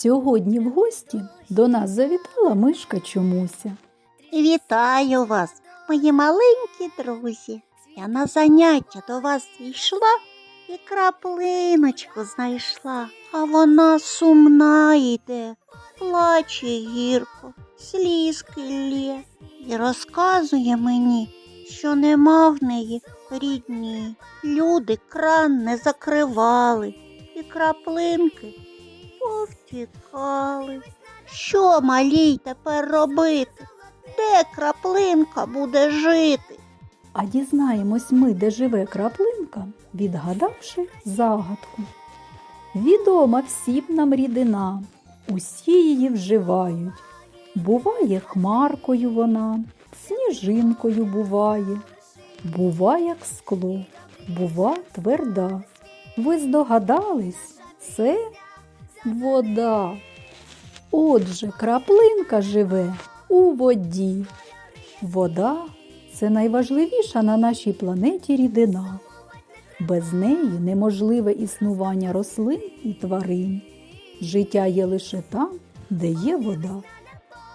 Сьогодні в гості до нас завітала мишка чомуся. Вітаю вас, мої маленькі друзі. Я на заняття до вас йшла і краплиночку знайшла, а вона сумна йде, плаче гірко, слізки лє і розказує мені, що нема в неї рідні. Люди кран не закривали, і краплинки повтікали. Що малій тепер робити? Де краплинка буде жити? А дізнаємось ми, де живе краплинка, відгадавши загадку. Відома всім нам рідина, усі її вживають. Буває хмаркою вона, сніжинкою буває, бува, як скло, бува тверда. Ви здогадались, це вода. Отже, краплинка живе у воді. Вода це найважливіша на нашій планеті рідина. Без неї неможливе існування рослин і тварин. Життя є лише там, де є вода.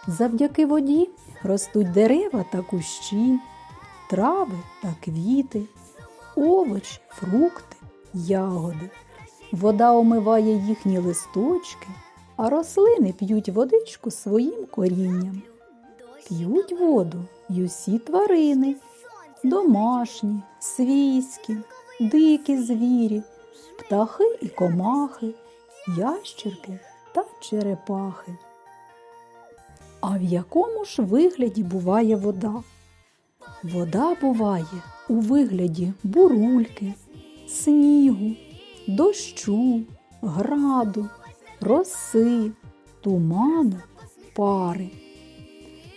Завдяки воді ростуть дерева та кущі, трави та квіти, овочі, фрукти, ягоди. Вода омиває їхні листочки, а рослини п'ють водичку своїм корінням. П'ють воду й усі тварини, домашні, свійські, дикі звірі, птахи і комахи, ящерки та черепахи. А в якому ж вигляді буває вода? Вода буває у вигляді бурульки, снігу, дощу, граду, роси, туману, пари.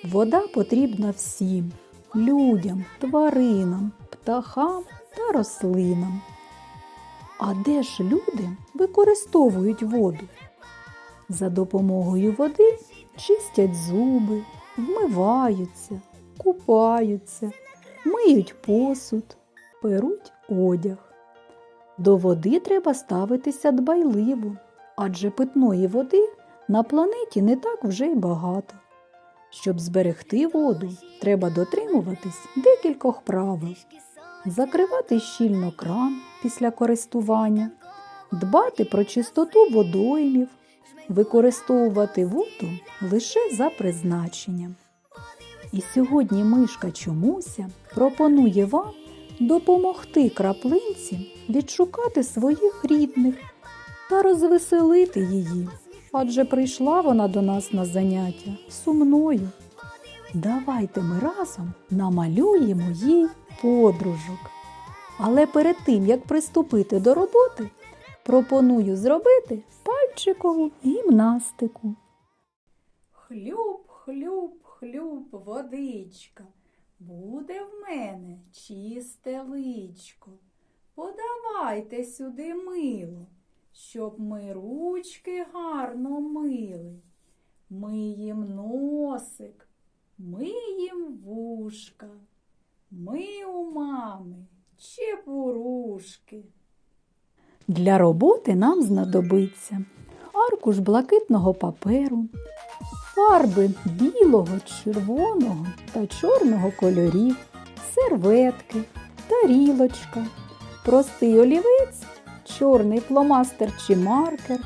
Вода потрібна всім людям, тваринам, птахам та рослинам. А де ж люди використовують воду? За допомогою води чистять зуби, вмиваються, купаються, миють посуд, перуть одяг. До води треба ставитися дбайливо, адже питної води на планеті не так вже й багато. Щоб зберегти воду, треба дотримуватись декількох правил. Закривати щільно кран після користування, дбати про чистоту водоймів, використовувати воду лише за призначенням. І сьогодні мишка чомуся пропонує вам допомогти краплинці відшукати своїх рідних та розвеселити її адже прийшла вона до нас на заняття сумною. Давайте ми разом намалюємо їй подружок. Але перед тим, як приступити до роботи, пропоную зробити пальчикову гімнастику. Хлюб, хлюб, хлюб, водичка. Буде в мене чисте личко. Подавайте сюди мило щоб ми ручки гарно мили. Миєм носик, миєм вушка, ми у мами чепурушки. Для роботи нам знадобиться аркуш блакитного паперу, фарби білого, червоного та чорного кольорів, серветки, тарілочка, простий олівець чорний фломастер чи маркер,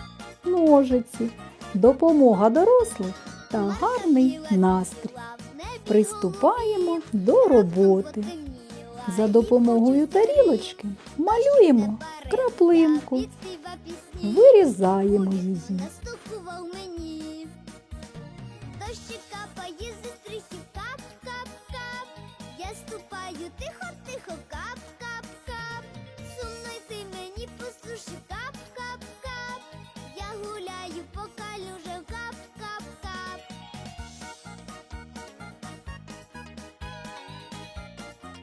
ножиці, допомога дорослих та гарний настрій. Приступаємо до роботи. За допомогою тарілочки малюємо краплинку, вирізаємо її. Ступаю тихо, тихо, кап, кап, кап. Сумно й ти мені послушай, кап, кап, кап. Я гуляю по калюжам, кап, кап, кап.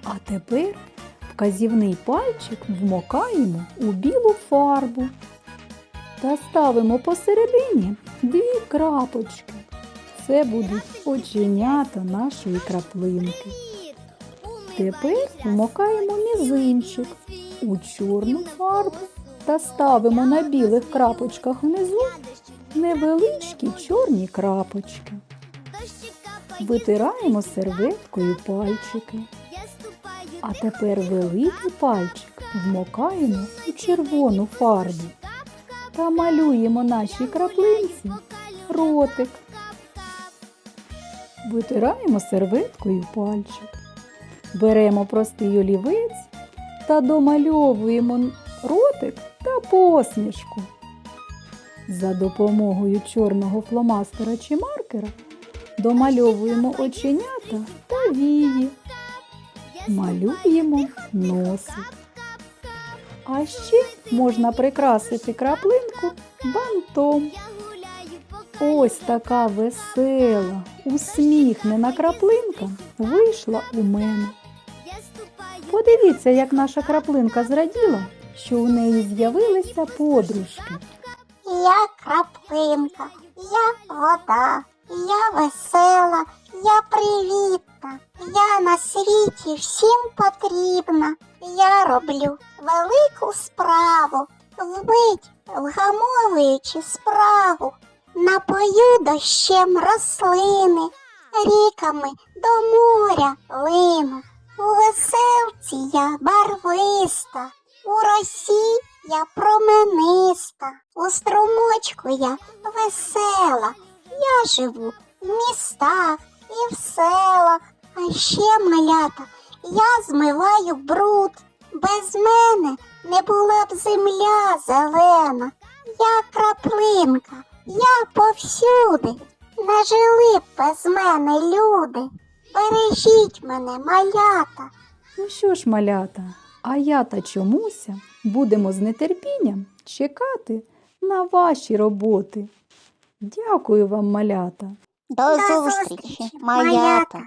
А тепер вказівний пальчик вмокаємо у білу фарбу та ставимо посередині дві крапочки. Це будуть оченята нашої краплинки. Тепер вмокаємо мізинчик у чорну фарбу та ставимо на білих крапочках внизу невеличкі чорні крапочки. Витираємо серветкою пальчики. А тепер великий пальчик вмокаємо у червону фарбу та малюємо нашій краплинці ротик. Витираємо серветкою пальчик. Беремо простий олівець та домальовуємо ротик та посмішку. За допомогою чорного фломастера чи маркера домальовуємо оченята та вії. Малюємо носик. А ще можна прикрасити краплинку бантом. Ось така весела, усміхнена краплинка вийшла у мене. Подивіться, як наша краплинка зраділа, що у неї з'явилися подружки. Я краплинка, я вода, я весела, я привітна, я на світі всім потрібна. Я роблю велику справу, вмить вгамовуючи справу, напою дощем рослини, ріками до моря лину. У веселці я барвиста, у росі я промениста, у струмочку я весела. Я живу в містах і в селах, а ще малята, я змиваю бруд. Без мене не була б земля зелена. Я краплинка, я повсюди. Не жили б без мене люди. Бережіть мене, малята. Ну що ж, малята, а я та чомуся будемо з нетерпінням чекати на ваші роботи. Дякую вам, малята. До, зустрічі, малята.